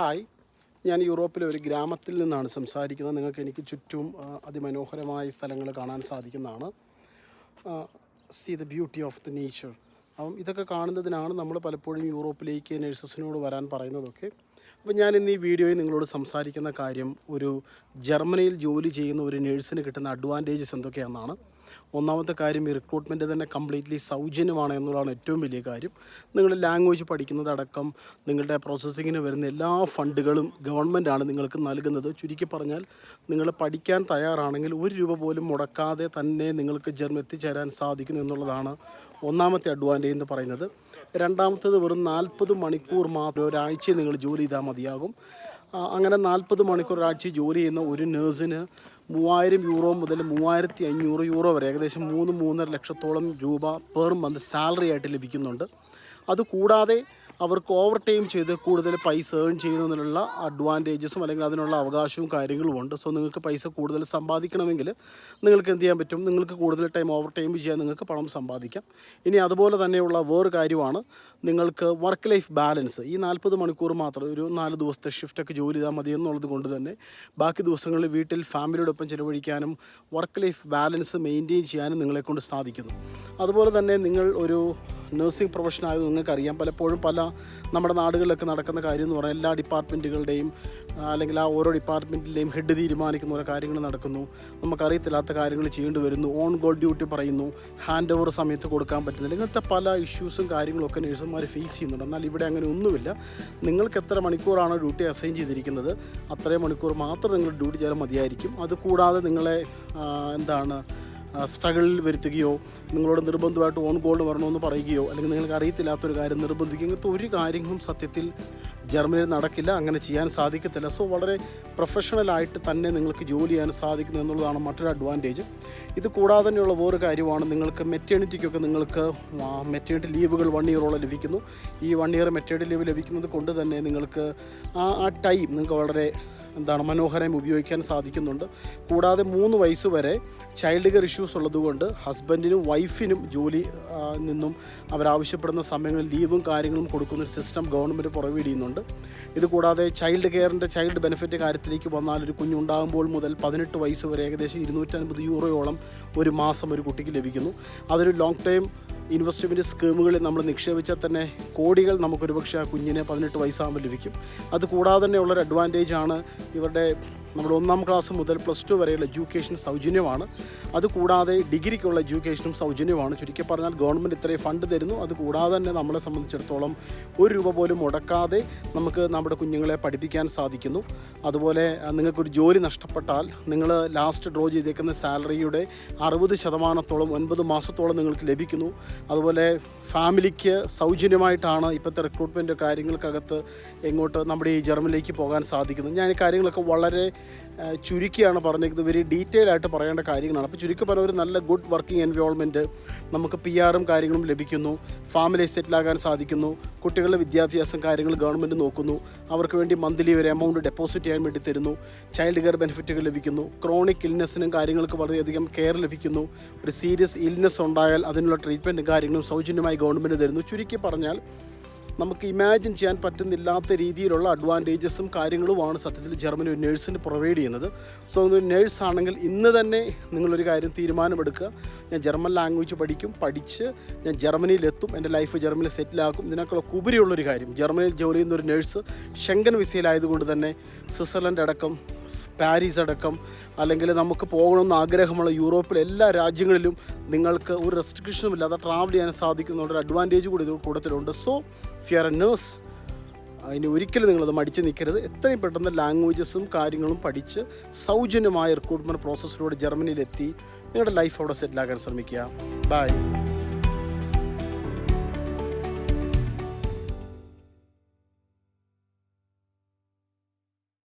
Hi. ഞാൻ യൂറോപ്പിലെ ഒരു ഗ്രാമത്തിൽ നിന്നാണ് സംസാരിക്കുന്നത്. നിങ്ങൾക്ക് എനിക്ക് ചുറ്റും അതിമനോഹരമായ സ്ഥലങ്ങൾ കാണാൻ സാധിക്കുന്നതാണ്. See the beauty of the nature അപ്പം ഇതൊക്കെ കാണുന്നതിനാണ് നമ്മൾ പലപ്പോഴും യൂറോപ്പിലേക്ക് നഴ്സസിനോട് വരാൻ പറയുന്നതൊക്കെ. അപ്പം ഞാൻ ഇന്ന് ഈ വീഡിയോയിൽ നിങ്ങളോട് സംസാരിക്കുന്ന കാര്യം ഒരു ജർമ്മനിയിൽ ജോലി ചെയ്യുന്ന ഒരു നേഴ്സിന് കിട്ടുന്ന അഡ്വാന്റേജസ് എന്തൊക്കെയാണെന്നാണ്. ഒന്നാമത്തെ കാര്യം ഈ റിക്രൂട്ട്മെന്റ് തന്നെ കംപ്ലീറ്റ്ലി സൗജന്യമാണ് എന്നുള്ളതാണ് ഏറ്റവും വലിയ കാര്യം. നിങ്ങൾ ലാംഗ്വേജ് പഠിക്കുന്നതടക്കം നിങ്ങളുടെ പ്രോസസ്സിങ്ങിന് വരുന്ന എല്ലാ ഫണ്ടുകളും ഗവൺമെന്റാണ് നിങ്ങൾക്ക് നൽകുന്നത്. ചുരുക്കി പറഞ്ഞാൽ നിങ്ങൾ പഠിക്കാൻ തയ്യാറാണെങ്കിൽ ഒരു രൂപ പോലും മുടക്കാതെ തന്നെ നിങ്ങൾക്ക് ജന്മം എത്തിച്ചേരാൻ സാധിക്കുന്നു എന്നുള്ളതാണ് ഒന്നാമത്തെ അഡ്വാന്റേജ് എന്ന് പറയുന്നത്. രണ്ടാമത്തത് വെറും നാൽപ്പത് മണിക്കൂർ മാത്രം ഒരാഴ്ച നിങ്ങൾ ജോലി ചെയ്താൽ മതിയാകും. അങ്ങനെ നാൽപ്പത് മണിക്കൂർ ഒരാഴ്ച ജോലി ചെയ്യുന്ന ഒരു നേഴ്സിന് മൂവായിരം യൂറോ മുതൽ മൂവായിരത്തി അഞ്ഞൂറ് യൂറോ വരെ ഏകദേശം മൂന്ന് മൂന്നര ലക്ഷത്തോളം രൂപ പെർ മന്ത് സാലറി ആയിട്ട് ലഭിക്കുന്നുണ്ട്. അതുകൂടാതെ അവർക്ക് ഓവർ ടൈം ചെയ്ത് കൂടുതൽ പൈസ ഏൺ ചെയ്യുന്നതിനുള്ള അഡ്വാന്റേജസും അല്ലെങ്കിൽ അതിനുള്ള അവകാശവും കാര്യങ്ങളും ഉണ്ട്. സോ നിങ്ങൾക്ക് പൈസ കൂടുതൽ സമ്പാദിക്കണമെങ്കിൽ നിങ്ങൾക്ക് എന്ത് ചെയ്യാൻ പറ്റും? നിങ്ങൾക്ക് കൂടുതൽ ടൈം ഓവർ ടൈം ചെയ്യാൻ നിങ്ങൾക്ക് പണം സമ്പാദിക്കാം. ഇനി അതുപോലെ തന്നെയുള്ള വേറൊരു കാര്യമാണ് നിങ്ങൾക്ക് വർക്ക് ലൈഫ് ബാലൻസ് ഈ നാൽപ്പത് മണിക്കൂർ മാത്രം ഒരു നാല് ദിവസത്തെ ഷിഫ്റ്റൊക്കെ ജോലി ചെയ്താൽ മതി എന്നുള്ളത് കൊണ്ട് തന്നെ ബാക്കി ദിവസങ്ങളിൽ വീട്ടിൽ ഫാമിലിയോടൊപ്പം ചിലവഴിക്കാനും വർക്ക് ലൈഫ് ബാലൻസ് മെയിന്റെയിൻ ചെയ്യാനും നിങ്ങളെക്കൊണ്ട് സാധിക്കുന്നു. അതുപോലെ തന്നെ നിങ്ങൾ ഒരു നഴ്സിംഗ് പ്രൊഫഷൻ ആയത് നിങ്ങൾക്കറിയാം. പലപ്പോഴും പല നമ്മുടെ നാടുകളിലൊക്കെ നടക്കുന്ന കാര്യം എന്ന് പറഞ്ഞാൽ എല്ലാ ഡിപ്പാർട്ട്മെന്റുകളുടെയും അല്ലെങ്കിൽ ആ ഓരോ ഡിപ്പാർട്ട്മെന്റിന്റെയും ഹെഡ് തീരുമാനിക്കുന്ന ഓരോ കാര്യങ്ങൾ നടക്കുന്നു. നമുക്കറിയത്തില്ലാത്ത കാര്യങ്ങൾ ചെയ്യേണ്ടി വരുന്നു. ഓൺ ഗോൾ ഡ്യൂട്ടി പറയുന്നു. ഹാൻഡ് ഓവർ സമയത്ത് കൊടുക്കാൻ പറ്റുന്നില്ല. ഇങ്ങനത്തെ പല ഇഷ്യൂസും കാര്യങ്ങളൊക്കെ നഴ്സുമാർ ഫേസ് ചെയ്യുന്നുണ്ട്. എന്നാൽ ഇവിടെ അങ്ങനെ ഒന്നുമില്ല. നിങ്ങൾക്ക് എത്ര മണിക്കൂറാണ് ഡ്യൂട്ടി അസൈൻ ചെയ്തിരിക്കുന്നത്? അത്രയും മണിക്കൂർ മാത്രം നിങ്ങൾ ഡ്യൂട്ടി ചെയ്യാൻ മതിയായിരിക്കും. അതുകൂടാതെ നിങ്ങളെ എന്താണ് സ്ട്രഗിളിൽ വരുത്തുകയോ നിങ്ങളോട് നിർബന്ധമായിട്ട് ഓൺ ഗോൾഡ് വരണമെന്ന് പറയുകയോ അല്ലെങ്കിൽ നിങ്ങൾക്ക് അറിയത്തില്ലാത്തൊരു കാര്യം നിർബന്ധിക്കുക ഇങ്ങനത്തെ ഒരു കാര്യങ്ങളും സത്യത്തിൽ ജർമ്മനിയിൽ നടക്കില്ല അങ്ങനെ ചെയ്യാൻ സാധിക്കത്തില്ല. സോ വളരെ പ്രൊഫഷണലായിട്ട് തന്നെ നിങ്ങൾക്ക് ജോലി ചെയ്യാൻ സാധിക്കുന്നു എന്നുള്ളതാണ് മറ്റൊരു അഡ്വാന്റേജ് ഇത് കൂടാതെ തന്നെയുള്ള വേറൊരു കാര്യമാണ് നിങ്ങൾക്ക് മെറ്റേണിറ്റിക്കൊക്കെ നിങ്ങൾക്ക് മെറ്റേണിറ്റി ലീവുകൾ വൺ ഇയറോളം ലഭിക്കുന്നു. ഈ വൺ ഇയർ മെറ്റേണിറ്റി ലീവ് ലഭിക്കുന്നത് കൊണ്ട് തന്നെ നിങ്ങൾക്ക് ആ ആ ടൈം നിങ്ങൾക്ക് വളരെ എന്താണ് മനോഹരം ഉപയോഗിക്കാൻ സാധിക്കുന്നുണ്ട്. കൂടാതെ മൂന്ന് വയസ്സ് വരെ ചൈൽഡ് കെയർ ഇഷ്യൂസ് ഉള്ളതുകൊണ്ട് ഹസ്ബൻഡിനും വൈഫിനും ജോലി നിന്നും അവരാവശ്യപ്പെടുന്ന സമയങ്ങളിൽ ലീവും കാര്യങ്ങളും കൊടുക്കുന്ന ഒരു സിസ്റ്റം ഗവൺമെന്റ് പ്രൊവൈഡ് ചെയ്യുന്നുണ്ട് ഇത് കൂടാതെ ചൈൽഡ് കെയറിന്റെ ചൈൽഡ് ബെനിഫിറ്റ് കാര്യത്തിലേക്ക് വന്നാൽ ഒരു കുഞ്ഞുണ്ടാകുമ്പോൾ മുതൽ പതിനെട്ട് വയസ്സ് വരെ ഏകദേശം ഇരുന്നൂറ്റൻപത് യൂറോയോളം ഒരു മാസം ഒരു കുട്ടിക്ക് ലഭിക്കുന്നു. അതൊരു ലോങ് ടൈം ഇൻവെസ്റ്റ്മെന്റ് സ്കീമുകളിൽ നമ്മൾ നിക്ഷേപിച്ചാൽ തന്നെ കോടികൾ നമുക്കൊരു പക്ഷേ ആ കുഞ്ഞിന് പതിനെട്ട് വയസ്സാകുമ്പോൾ ലഭിക്കും. അത് കൂടാതെ തന്നെ ഉള്ളൊരു അഡ്വാന്റേജ് ആണ് ഇവരുടെ നമ്മുടെ ഒന്നാം ക്ലാസ് മുതൽ പ്ലസ് ടു വരെയുള്ള എഡ്യൂക്കേഷൻ സൗജന്യമാണ്. അതുകൂടാതെ ഡിഗ്രിക്കുള്ള എഡ്യൂക്കേഷനും സൗജന്യമാണ്. ചുരുക്കി പറഞ്ഞാൽ ഗവൺമെന്റ് ഇത്രയും ഫണ്ട് തരുന്നു. അതുകൂടാതെ തന്നെ നമ്മളെ സംബന്ധിച്ചിടത്തോളം ഒരു രൂപ പോലും മുടക്കാതെ നമുക്ക് നമ്മുടെ കുഞ്ഞുങ്ങളെ പഠിപ്പിക്കാൻ സാധിക്കുന്നു. അതുപോലെ നിങ്ങൾക്കൊരു ജോലി നഷ്ടപ്പെട്ടാൽ നിങ്ങൾ ലാസ്റ്റ് ഡ്രോ ചെയ്തേക്കുന്ന സാലറിയുടെ അറുപത് ശതമാനത്തോളം ഒൻപത് മാസത്തോളം നിങ്ങൾക്ക് ലഭിക്കുന്നു. അതുപോലെ ഫാമിലിക്ക് സൗജന്യമായിട്ടാണ് ഇപ്പോഴത്തെ റിക്രൂട്ട്മെന്റ് കാര്യങ്ങൾക്കകത്ത് എങ്ങോട്ട് നമ്മുടെ ഈ ജർമ്മനിലേക്ക് പോകാൻ സാധിക്കുന്നു ഞാൻ ഈ കാര്യങ്ങളൊക്കെ വളരെ ചുരുക്കിയാണ് പറഞ്ഞിരിക്കുന്നത്. വെരി ഡീറ്റെയിൽ ആയിട്ട് പറയേണ്ട കാര്യങ്ങളാണ്. അപ്പോൾ ചുരുക്കി പറഞ്ഞ ഒരു നല്ല ഗുഡ് വർക്കിംഗ് എൻവയോൺമെന്റ് നമുക്ക് പി ആറും കാര്യങ്ങളും ലഭിക്കുന്നു. ഫാമിലി സെറ്റിലാകാൻ സാധിക്കുന്നു. കുട്ടികളുടെ വിദ്യാഭ്യാസം കാര്യങ്ങൾ ഗവൺമെന്റ് നോക്കുന്നു. അവർക്ക് വേണ്ടി മന്ത്ലി ഒരു എമൗണ്ട് ഡെപ്പോസിറ്റ് ചെയ്യാൻ വേണ്ടി തരുന്നു. ചൈൽഡ് കെയർ ബെനിഫിറ്റുകൾ ലഭിക്കുന്നു. ക്രോണിക് ഇൽനെസ്സിനും കാര്യങ്ങൾക്ക് വളരെയധികം കെയർ ലഭിക്കുന്നു. ഒരു സീരിയസ് ഇൽനെസ് ഉണ്ടായാൽ അതിനുള്ള ട്രീറ്റ്മെന്റും കാര്യങ്ങളും സൗജന്യമായി ഗവൺമെന്റ് തരുന്നു. ചുരുക്കി പറഞ്ഞാൽ നമുക്ക് ഇമാജിൻ ചെയ്യാൻ പറ്റുന്നില്ലാത്ത രീതിയിലുള്ള അഡ്വാന്റേജസും കാര്യങ്ങളുമാണ് സത്യത്തിൽ ജർമ്മനി ഒരു നേഴ്സിന് പ്രൊവൈഡ് ചെയ്യുന്നത്. സോ ഒരു നേഴ്സ് ആണെങ്കിൽ ഇന്ന് തന്നെ നിങ്ങളൊരു കാര്യം തീരുമാനമെടുക്കുക. ഞാൻ ജർമ്മൻ ലാംഗ്വേജ് പഠിക്കും പഠിച്ച് ഞാൻ ജർമ്മനിയിലെത്തും എന്റെ ലൈഫ് ജർമ്മനിയിൽ സെറ്റിലാക്കും ഇതിനേക്കാൾ ഉപരിയുള്ളൊരു കാര്യം ജർമ്മനിയിൽ ജോലി ചെയ്യുന്ന ഒരു നേഴ്സ് ഷെങ്കൻ വിസയിലായതുകൊണ്ട് തന്നെ സ്വിറ്റ്സർലൻഡ് അടക്കം പാരീസ് അടക്കം അല്ലെങ്കിൽ നമുക്ക് പോകണമെന്ന് ആഗ്രഹമുള്ള യൂറോപ്പിലെ എല്ലാ രാജ്യങ്ങളിലും നിങ്ങൾക്ക് ഒരു റെസ്ട്രിക്ഷനും ഇല്ലാതെ ട്രാവൽ ചെയ്യാൻ സാധിക്കുന്നുണ്ട് ഒരു അഡ്വാന്റേജ് കൂടി ഇത് കൂട്ടത്തിലുണ്ട്. സോ ഫിയർ എ നേഴ്സ് അതിന് ഒരിക്കലും നിങ്ങളത് മടിച്ച് നിൽക്കരുത്. എത്രയും പെട്ടെന്ന് ലാംഗ്വേജസും കാര്യങ്ങളും പഠിച്ച് സൗജന്യമായ റിക്രൂട്ട്മെന്റ് പ്രോസസ്സിലൂടെ ജർമ്മനിയിലെത്തി നിങ്ങളുടെ ലൈഫ് അവിടെ സെറ്റിലാക്കാൻ ശ്രമിക്കുക. ബൈ